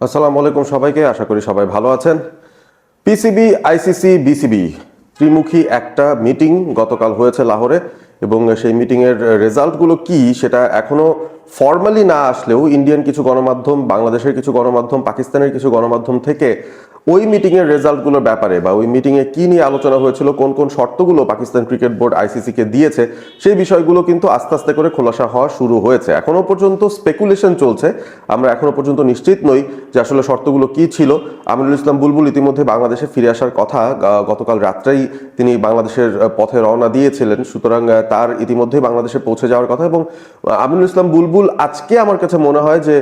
আসসালামু আলাইকুম সবাইকে, আশা করি সবাই ভালো আছেন। পিসিবি, আইসিসি, বিসিবি ত্রিমুখী একটা মিটিং গতকাল হয়েছে লাহোরে এবং সেই মিটিংয়ের রেজাল্টগুলো কি সেটা এখনও ফর্মালি না আসলেও ইন্ডিয়ান কিছু গণমাধ্যম, বাংলাদেশের কিছু গণমাধ্যম, পাকিস্তানের কিছু গণমাধ্যম থেকে ওই মিটিংয়ের রেজাল্টগুলোর ব্যাপারে বা ওই মিটিংয়ে কি নিয়ে আলোচনা হয়েছিল কোন কোন শর্তগুলো পাকিস্তান ক্রিকেট বোর্ড আইসিসিকে দিয়েছে সেই বিষয়গুলো কিন্তু আস্তে আস্তে করে খোলাসা হওয়া শুরু হয়েছে। এখনও পর্যন্ত স্পেকুলেশন চলছে। আমরা এখনও পর্যন্ত নিশ্চিত নই যে আসলে শর্তগুলো কি ছিল। আমিনুল ইসলাম বুলবুল ইতিমধ্যে বাংলাদেশে ফিরে আসার কথা গতকাল রাত্রেই তিনি বাংলাদেশের পথে রওনা দিয়েছিলেন। সুতরাং তার ইতিমধ্যেই বাংলাদেশে পৌঁছে যাওয়ার কথা এবং আহ, আমিনুল ইসলাম বুলবুল আজকে আমার কাছে মনে হয় যে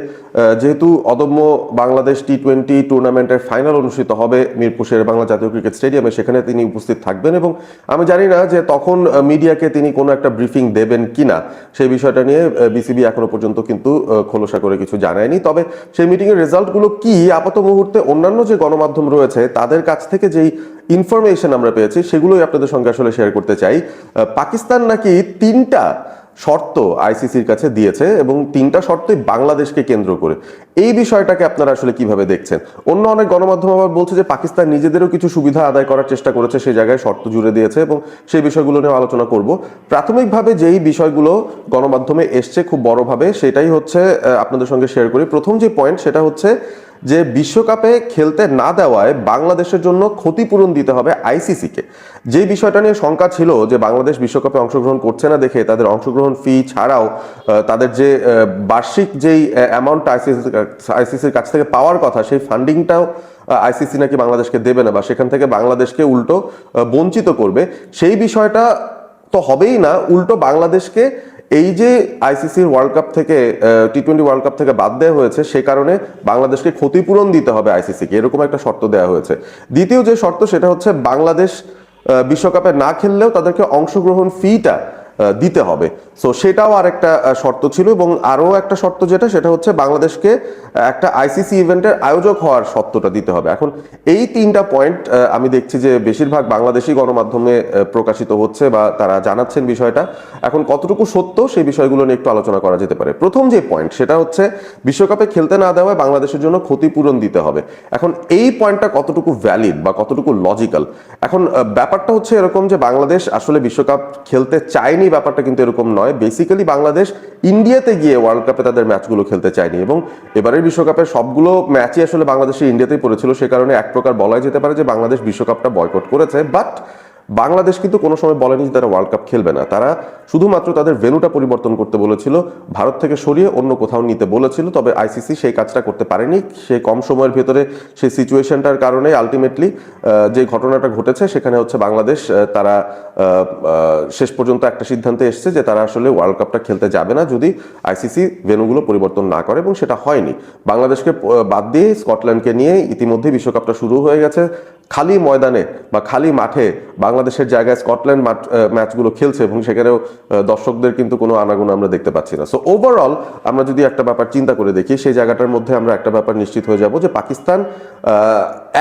যেহেতু অদম্য বাংলাদেশ টি টোয়েন্টি টুর্নামেন্টের ফাইনাল অনুষ্ঠিত হবে মিরপুর বাংলা জাতীয় ক্রিকেট স্টেডিয়ামে। সেখানে তিনি উপস্থিত থাকবেন এবং আমি জানি না যে তখন মিডিয়াকে তিনি কোনো একটা ব্রিফিং দেবেন কিনা। সেই বিষয়টা নিয়ে বিসিবি এখনও পর্যন্ত কিন্তু খোলসা করে কিছু জানায়নি। তবে সেই মিটিংয়ের রেজাল্টগুলো কি, আপাত মুহূর্তে অন্যান্য যে গণমাধ্যম রয়েছে, তাদের কাছ থেকে যেই ইনফরমেশন আমরা পেয়েছি, সেগুলোই আপনাদের সঙ্গে আসলে শেয়ার করতে চাই। পাকিস্তান নাকি তিনটা শর্ত আইসিসির কাছে দিয়েছে এবং তিনটা শর্তই বাংলাদেশকে কেন্দ্র করে। এই বিষয়টাকে আপনারা আসলে কীভাবে দেখছেন? অন্য অনেক গণমাধ্যম আবার বলছে যে পাকিস্তান নিজেদেরও কিছু সুবিধা আদায় করার চেষ্টা করেছে সেই জায়গায় শর্ত জুড়ে দিয়েছে এবং সেই বিষয়গুলো নিয়ে আলোচনা করব। প্রাথমিকভাবে যেই বিষয়গুলো গণমাধ্যমে এসছে খুব বড়ভাবে, সেটাই হচ্ছে আপনাদের সঙ্গে শেয়ার করি। প্রথম যে পয়েন্ট সেটা হচ্ছে যে বিশ্বকাপে খেলতে না দেওয়ায় বাংলাদেশের জন্য ক্ষতিপূরণ দিতে হবে আইসিসিকে। যে বিষয়টা নিয়ে শঙ্কা ছিল যে বাংলাদেশ বিশ্বকাপে অংশগ্রহণ করছে না দেখে তাদের অংশগ্রহণ ফি ছাড়াও তাদের যে বার্ষিক যেই অ্যামাউন্ট আইসিসি আইসিসির কাছ থেকে পাওয়ার কথা, সেই ফান্ডিংটাও আইসিসি নাকি বাংলাদেশকে দেবে না বা সেখান থেকে বাংলাদেশকে উল্টো বঞ্চিত করবে। সেই বিষয়টা তো হবেই না, উল্টো বাংলাদেশকে এই যে আইসিসির ওয়ার্ল্ড কাপ থেকে টি টোয়েন্টি ওয়ার্ল্ড কাপ থেকে বাদ দেওয়া হয়েছে, সে কারণে বাংলাদেশকে ক্ষতিপূরণ দিতে হবে আইসিসিকে। এরকম একটা শর্ত দেওয়া হয়েছে। দ্বিতীয় যে শর্ত, সেটা হচ্ছে বাংলাদেশ বিশ্বকাপে না খেললেও তাদেরকে অংশগ্রহণ ফিটা দিতে হবে। সো সেটাও আরেকটা শর্ত ছিল এবং আরও একটা শর্ত যেটা, সেটা হচ্ছে বাংলাদেশকে একটা আইসিসি ইভেন্টের আয়োজক হওয়ার শর্তটা দিতে হবে। এখন এই তিনটা পয়েন্ট আমি দেখছি যে বেশিরভাগ বাংলাদেশি গণমাধ্যমে প্রকাশিত হচ্ছে বা তারা জানাচ্ছেন বিষয়টা। এখন কতটুকু সত্য সেই বিষয়গুলো নিয়ে একটু আলোচনা করা যেতে পারে। প্রথম যে পয়েন্ট, সেটা হচ্ছে বিশ্বকাপে খেলতে না দেওয়ায় বাংলাদেশের জন্য ক্ষতিপূরণ দিতে হবে। এখন এই পয়েন্টটা কতটুকু ভ্যালিড বা কতটুকু লজিক্যাল এখন ব্যাপারটা হচ্ছে এরকম যে বাংলাদেশ আসলে বিশ্বকাপ খেলতে চায়নি, ব্যাপারটা কিন্তু এরকম নয়। বেসিক্যালি বাংলাদেশ ইন্ডিয়াতে গিয়ে ওয়ার্ল্ড কাপে তাদের ম্যাচগুলো খেলতে চায়নি এবং এবারের বিশ্বকাপের সবগুলো ম্যাচই আসলে বাংলাদেশের ইন্ডিয়াতেই পড়েছিল। সে কারণে এক প্রকার বলাই যেতে পারে যে বাংলাদেশ বিশ্বকাপটা বয়কট করেছে। বাট বাংলাদেশ কিন্তু কোনো সময় বলেনি যে তারা ওয়ার্ল্ড কাপ খেলবে না। তারা শুধুমাত্র তাদের ভেনুটা পরিবর্তন করতে বলেছিল, ভারত থেকে সরিয়ে অন্য কোথাও নিতে বলেছিল, তবে আইসিসি সেই কাজটা করতে পারেনি। সেই কম সময়ের ভেতরে সেই সিচুয়েশনটার কারণে আলটিমেটলি যে ঘটনাটা ঘটেছে, সেখানে হচ্ছে বাংলাদেশ তারা শেষ পর্যন্ত একটা সিদ্ধান্তে এসছে যে তারা আসলে ওয়ার্ল্ড কাপটা খেলতে যাবে না যদি আইসিসি ভেনুগুলো পরিবর্তন না করে, এবং সেটা হয়নি। বাংলাদেশকে বাদ দিয়ে স্কটল্যান্ডকে নিয়ে ইতিমধ্যে বিশ্বকাপটা শুরু হয়ে গেছে। খালি ময়দানে বা খালি মাঠে বাংলাদেশের জায়গায় স্কটল্যান্ড ম্যাচগুলো খেলছে এবং সেখানেও দর্শকদের কিন্তু কোনো আনাগুণ আমরা দেখতে পাচ্ছি না। সো ওভারঅল আমরা যদি একটা ব্যাপার চিন্তা করে দেখি, সেই জায়গাটার মধ্যে আমরা একটা ব্যাপার নিশ্চিত হয়ে যাব যে পাকিস্তান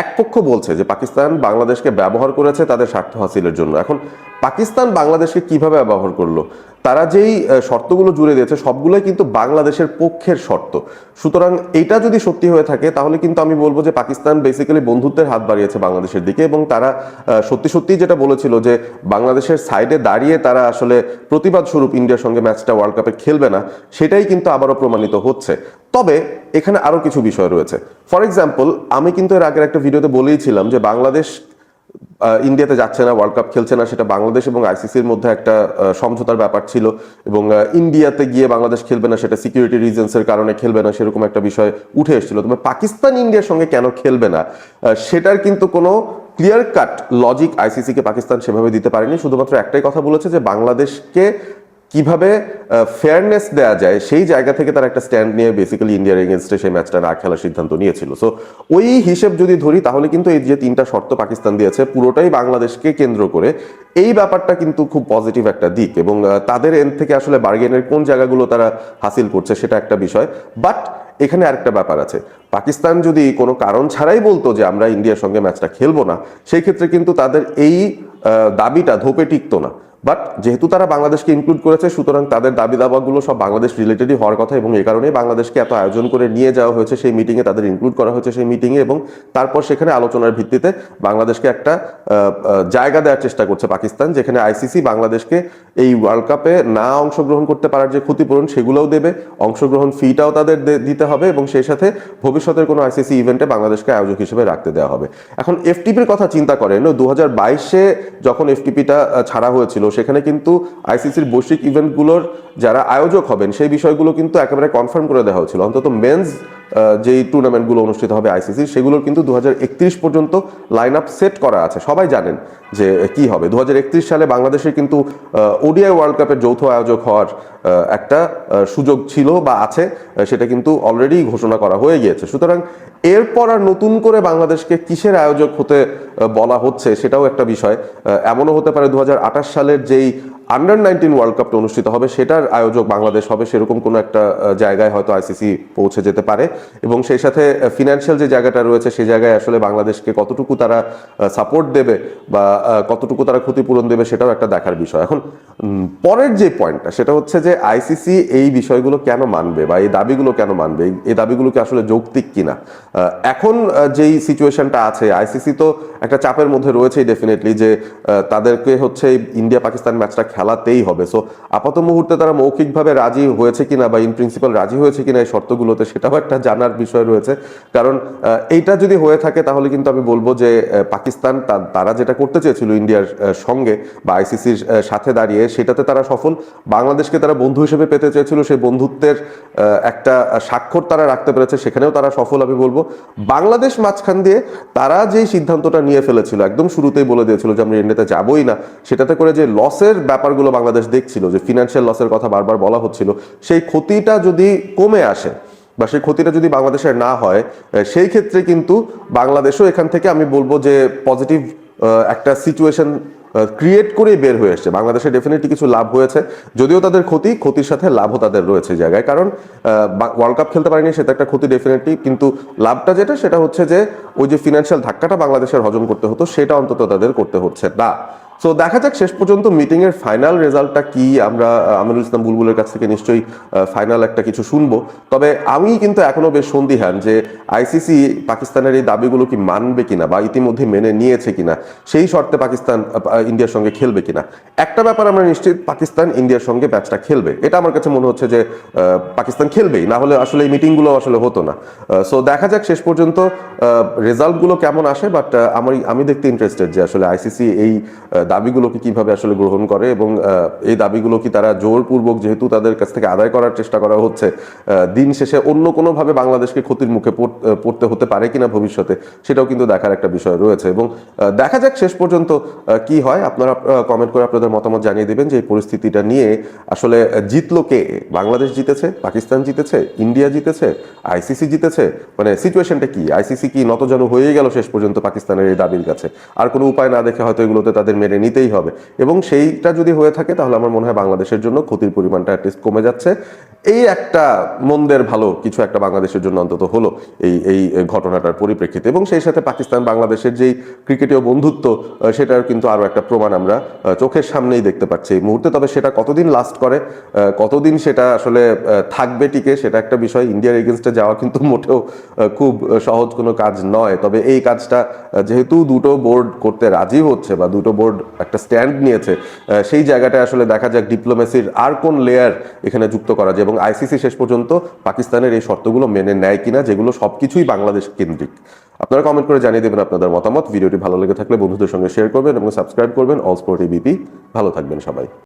এক পক্ষ বলছে যে পাকিস্তান বাংলাদেশকে ব্যবহার করেছে তাদের স্বার্থ হাসিলের জন্য। এখন পাকিস্তান বাংলাদেশকে কীভাবে ব্যবহার করল? তারা যেই শর্তগুলো জুড়ে দিয়েছে, সবগুলোই কিন্তু বাংলাদেশের পক্ষের শর্ত। সুতরাং এটা যদি সত্যি হয়ে থাকে, তাহলে কিন্তু আমি বলব যে পাকিস্তান বেসিক্যালি বন্ধুত্বের হাত বাড়িয়েছে বাংলাদেশের দিকে এবং তারা সত্যি সত্যি যেটা বলেছিল যে বাংলাদেশের সাইডে দাঁড়িয়ে তারা আসলে প্রতিবাদ স্বরূপ ইন্ডিয়ার সঙ্গে ম্যাচটা ওয়ার্ল্ড কাপে খেলবে না, সেটাই কিন্তু আবারও প্রমাণিত হচ্ছে। তবে এখানে আরও কিছু বিষয় রয়েছে। ফর এক্সাম্পল আমি কিন্তু এর আগের একটা ভিডিওতে বলেইছিলাম যে বাংলাদেশ ইন্ডিয়াতে যাচ্ছে না ওয়ার্ল্ড কাপ খেলছে না, সেটা বাংলাদেশ এবং আইসিসির মধ্যে একটা সমঝোতার ব্যাপার ছিল এবং ইন্ডিয়াতে গিয়ে বাংলাদেশ খেলবে না, সেটা সিকিউরিটি রিজনসের কারণে খেলবে না, সেরকম একটা বিষয় উঠে এসেছিল। তবে পাকিস্তান ইন্ডিয়ার সঙ্গে কেন খেলবে না? সেটার কিন্তু কোনো ক্লিয়ার কাট লজিক আইসিসিকে পাকিস্তান সেভাবে দিতে পারেনি। শুধুমাত্র একটাই কথা বলেছে যে বাংলাদেশকে কীভাবে ফেয়ারনেস দেওয়া যায় সেই জায়গা থেকে তারা একটা স্ট্যান্ড নিয়ে বেসিক্যালি ইন্ডিয়ার এগেনস্টে সেই ম্যাচটা না খেলার সিদ্ধান্ত নিয়েছিল। সো ওই হিসেব যদি ধরি, তাহলে কিন্তু এই যে তিনটা শর্ত পাকিস্তান দিয়েছে, পুরোটাই বাংলাদেশকে কেন্দ্র করে, এই ব্যাপারটা কিন্তু খুব পজিটিভ একটা দিক এবং তাদের এন থেকে আসলে বার্গেনের কোন জায়গাগুলো তারা হাসিল করছে সেটা একটা বিষয়। বাট এখানে আরেকটা ব্যাপার আছে। পাকিস্তান যদি কোনো কারণ ছাড়াই বলতো যে আমরা ইন্ডিয়ার সঙ্গে ম্যাচটা খেলব না, সেই ক্ষেত্রে কিন্তু তাদের এই দাবিটা ধোপে টিকতো না। বাট যেহেতু তারা বাংলাদেশকে ইনক্লুড করেছে, সুতরাং তাদের দাবি দাবাগুলো সব বাংলাদেশ রিলেটেডই হওয়ার কথা এবং এই কারণেই বাংলাদেশকে এত আয়োজন করে নিয়ে যাওয়া হয়েছে, সেই মিটিংয়ে তাদের ইনক্লুড করা হয়েছে সেই মিটিংয়ে এবং তারপর সেখানে আলোচনার ভিত্তিতে বাংলাদেশকে একটা জায়গা দেওয়ার চেষ্টা করছে পাকিস্তান, যেখানে আইসিসি বাংলাদেশকে এই ওয়ার্ল্ড কাপে না অংশগ্রহণ করতে পারার যে ক্ষতিপূরণ সেগুলোও দেবে, অংশগ্রহণ ফিটাও তাদের দিতে হবে এবং সেই সাথে ভবিষ্যতের কোনো আইসিসি ইভেন্টে বাংলাদেশকে আয়োজক হিসেবে রাখতে দেওয়া হবে। এখন এফটিপির কথা চিন্তা করেন, দু হাজার বাইশে যখন এফটিপিটা ছাড়া হয়েছিল সেখানে কিন্তু আইসিসির বৈশ্বিক ইভেন্টগুলোর যারা আয়োজক হবেন, সেই বিষয়গুলো কিন্তু একেবারে কনফার্ম করে দেওয়া হয়েছিল। অন্তত মেন্স যেই টুর্নামেন্টগুলো অনুষ্ঠিত হবে আইসিসি সেগুলোর কিন্তু দু হাজার একত্রিশ পর্যন্ত লাইন আপ সেট করা আছে। সবাই জানেন যে কি হবে? দু হাজার একত্রিশ সালে বাংলাদেশের কিন্তু ওডিআই ওয়ার্ল্ড কাপের যৌথ আয়োজক হওয়ার একটা সুযোগ ছিল বা আছে সেটা কিন্তু অলরেডি ঘোষণা করা হয়ে গিয়েছে। সুতরাং এরপর আর নতুন করে বাংলাদেশকে কিসের আয়োজক হতে বলা হচ্ছে সেটাও একটা বিষয়। এমনও হতে পারে দু হাজার আঠাশ সালের যেই আন্ডার নাইনটিন ওয়ার্ল্ড কাপটা অনুষ্ঠিত হবে, সেটার আয়োজক বাংলাদেশ হবে, সেরকম কোনো একটা জায়গায় হয়তো আইসিসি পৌঁছে যেতে পারে। এবং সেই সাথে ফিনান্সিয়াল যে জায়গাটা রয়েছে সেই জায়গায় আসলে বাংলাদেশকে কতটুকু তারা সাপোর্ট দেবে বা কতটুকু তারা ক্ষতিপূরণ দেবে সেটাও একটা দেখার বিষয়। এখন পরের যে পয়েন্টটা সেটা হচ্ছে যে আইসিসি এই বিষয়গুলো কেন মানবে বা এই দাবিগুলো কেন মানবে? এই- দাবিগুলোকে আসলে যৌক্তিক কিনা? এখন যেই সিচুয়েশনটা আছে আইসিসি তো একটা চাপের মধ্যে রয়েছেই ডেফিনেটলি যে তাদেরকে হচ্ছে ইন্ডিয়া পাকিস্তান ম্যাচটা খেলাতেই হবে। সো আপাত মুহূর্তে তারা মৌখিকভাবে রাজি হয়েছে কিনা বা ইন প্রিন্সিপাল রাজি হয়েছে কিনা এই শর্তগুলোতে সেটাও একটা জানার বিষয় রয়েছে। কারণ এইটা যদি হয়ে থাকে তাহলে কিন্তু আমি বলব যে পাকিস্তান তারা যেটা করতে চেয়েছিল ইন্ডিয়ার সঙ্গে বা আইসিসির সাথে দাঁড়িয়ে, সেটাতে তারা সফল। বাংলাদেশকে তারা বন্ধু হিসেবে পেতে চেয়েছিল, সেই বন্ধুত্বের একটা স্বাক্ষর তারা রাখতে পেরেছে, সেখানেও তারা সফল, আমি বলব। বাংলাদেশ মাঝখান দিয়ে তারা যেই সিদ্ধান্তটা নিয়ে ফেলেছিল, একদম শুরুতেই বলে দিয়েছিল যে আমরা ইন্ডিয়াতে যাবোই না, সেটাতে করে যে লসের ব্যাপারগুলো বাংলাদেশ দেখছিল, যে ফিনান্সিয়াল লসের কথা বারবার বলা হচ্ছিল, সেই ক্ষতিটা যদি কমে আসে বা সেই ক্ষতিটা যদি বাংলাদেশের না হয় সেই ক্ষেত্রে কিন্তু বাংলাদেশও এখান থেকে, আমি বলব যে পজিটিভ একটা সিচুয়েশন ক্রিয়েট করে বের হয়ে এসছে। বাংলাদেশে ডেফিনেটলি কিছু লাভ হয়েছে। যদিও তাদের ক্ষতি, ক্ষতির সাথে লাভও তাদের রয়েছে জায়গায়। কারণ ওয়ার্ল্ড কাপ খেলতে পারেনি সেটা একটা ক্ষতি ডেফিনেটলি কিন্তু লাভটা যেটা, সেটা হচ্ছে যে, ওই যে ফিনান্সিয়াল ধাক্কাটা বাংলাদেশের হজম করতে হতো, সেটা অন্তত তাদের করতে হচ্ছে না। সো দেখা যাক শেষ পর্যন্ত মিটিং এর ফাইনাল রেজাল্টটা কি? আমরা আহ, আমিনুল ইসলাম বুলবুলের কাছ থেকে নিশ্চয়ই ফাইনাল একটা কিছু শুনব। তবে আমি কিন্তু এখনও বেশ সন্দিহান যে আইসিসি পাকিস্তানের এই দাবিগুলো কি মানবে কিনা বা ইতিমধ্যে মেনে নিয়েছে কিনা সেই শর্তে পাকিস্তান ইন্ডিয়ার সঙ্গে খেলবে কিনা। একটা ব্যাপার আমরা নিশ্চিত পাকিস্তান ইন্ডিয়ার সঙ্গে ম্যাচটা খেলবে। এটা আমার কাছে মনে হচ্ছে যে পাকিস্তান খেলবেই না হলে আসলে এই মিটিংগুলো আসলে হতো না। সো দেখা যাক শেষ পর্যন্ত রেজাল্টগুলো কেমন আসে বাট আমি আমি দেখতে ইন্টারেস্টেড যে আসলে আইসিসি এই দাবিগুলোকে কীভাবে আসলে গ্রহণ করে এবং এই দাবিগুলো কি তারা জোরপূর্বক যেহেতু তাদের কাছ থেকে আদায় করার চেষ্টা করা হচ্ছে দিন শেষে অন্য কোনোভাবে বাংলাদেশকে ক্ষতির মুখে পড়তে হতে পারে কিনা ভবিষ্যতে সেটাও কিন্তু দেখার একটা বিষয় রয়েছে এবং দেখা যাক শেষ পর্যন্ত কি হয়। আপনারা কমেন্ট করে আপনাদের মতামত জানিয়ে দেবেন যে এই পরিস্থিতিটা নিয়ে আসলে জিতলো কে? বাংলাদেশ জিতেছে? পাকিস্তান জিতেছে? ইন্ডিয়া জিতেছে? আইসিসি জিতেছে? মানে সিচুয়েশনটা কি? আইসিসি কি নতজানু হয়ে গেল শেষ পর্যন্ত পাকিস্তানের এই দাবির কাছে? আর কোনো উপায় না দেখে হয়তো এগুলোতে তাদের মেনে নিতেই হবে। এবং সেইটা যদি হয়ে থাকে, তাহলে আমার মনে হয় বাংলাদেশের জন্য ক্ষতির পরিমাণটা অ্যাটলিস্ট কমে যাচ্ছে। এই একটা মন্দের ভালো কিছু একটা বাংলাদেশের জন্য অন্তত হলো এই এই ঘটনাটার পরিপ্রেক্ষিতে। এবং সেই সাথে পাকিস্তান, বাংলাদেশের যেই ক্রিকেটীয় বন্ধুত্ব সেটার কিন্তু আরও একটা প্রমাণ আমরা চোখের সামনেই দেখতে পাচ্ছি এই মুহূর্তে। তবে সেটা কতদিন লাস্ট করে কতদিন সেটা আসলে থাকবে টিকে, সেটা একটা বিষয়। ইন্ডিয়ার এগেনস্টে যাওয়া কিন্তু মোটেও খুব সহজ কোনো কাজ নয়। তবে এই কাজটা যেহেতু দুটো বোর্ড করতে রাজি হচ্ছে বা দুটো বোর্ড একটা স্ট্যান্ড নিয়েছে সেই জায়গাটায় আসলে দেখা যাক ডিপ্লোমেসির আর কোন লেয়ার এখানে যুক্ত করা যায়। এবং আইসিসি শেষ পর্যন্ত পাকিস্তানের এই শর্তগুলো মেনে নেয় কিনা, যেগুলো সব কিছুই বাংলাদেশ কেন্দ্রিক। আপনারা কমেন্ট করে জানিয়ে দেবেন আপনাদের মতামত। ভিডিওটি ভালো লেগে থাকলে বন্ধুদের সঙ্গে শেয়ার করবেন এবং সাবস্ক্রাইব করবেন। অল স্পোর্ট এবিপি ভালো থাকবেন সবাই।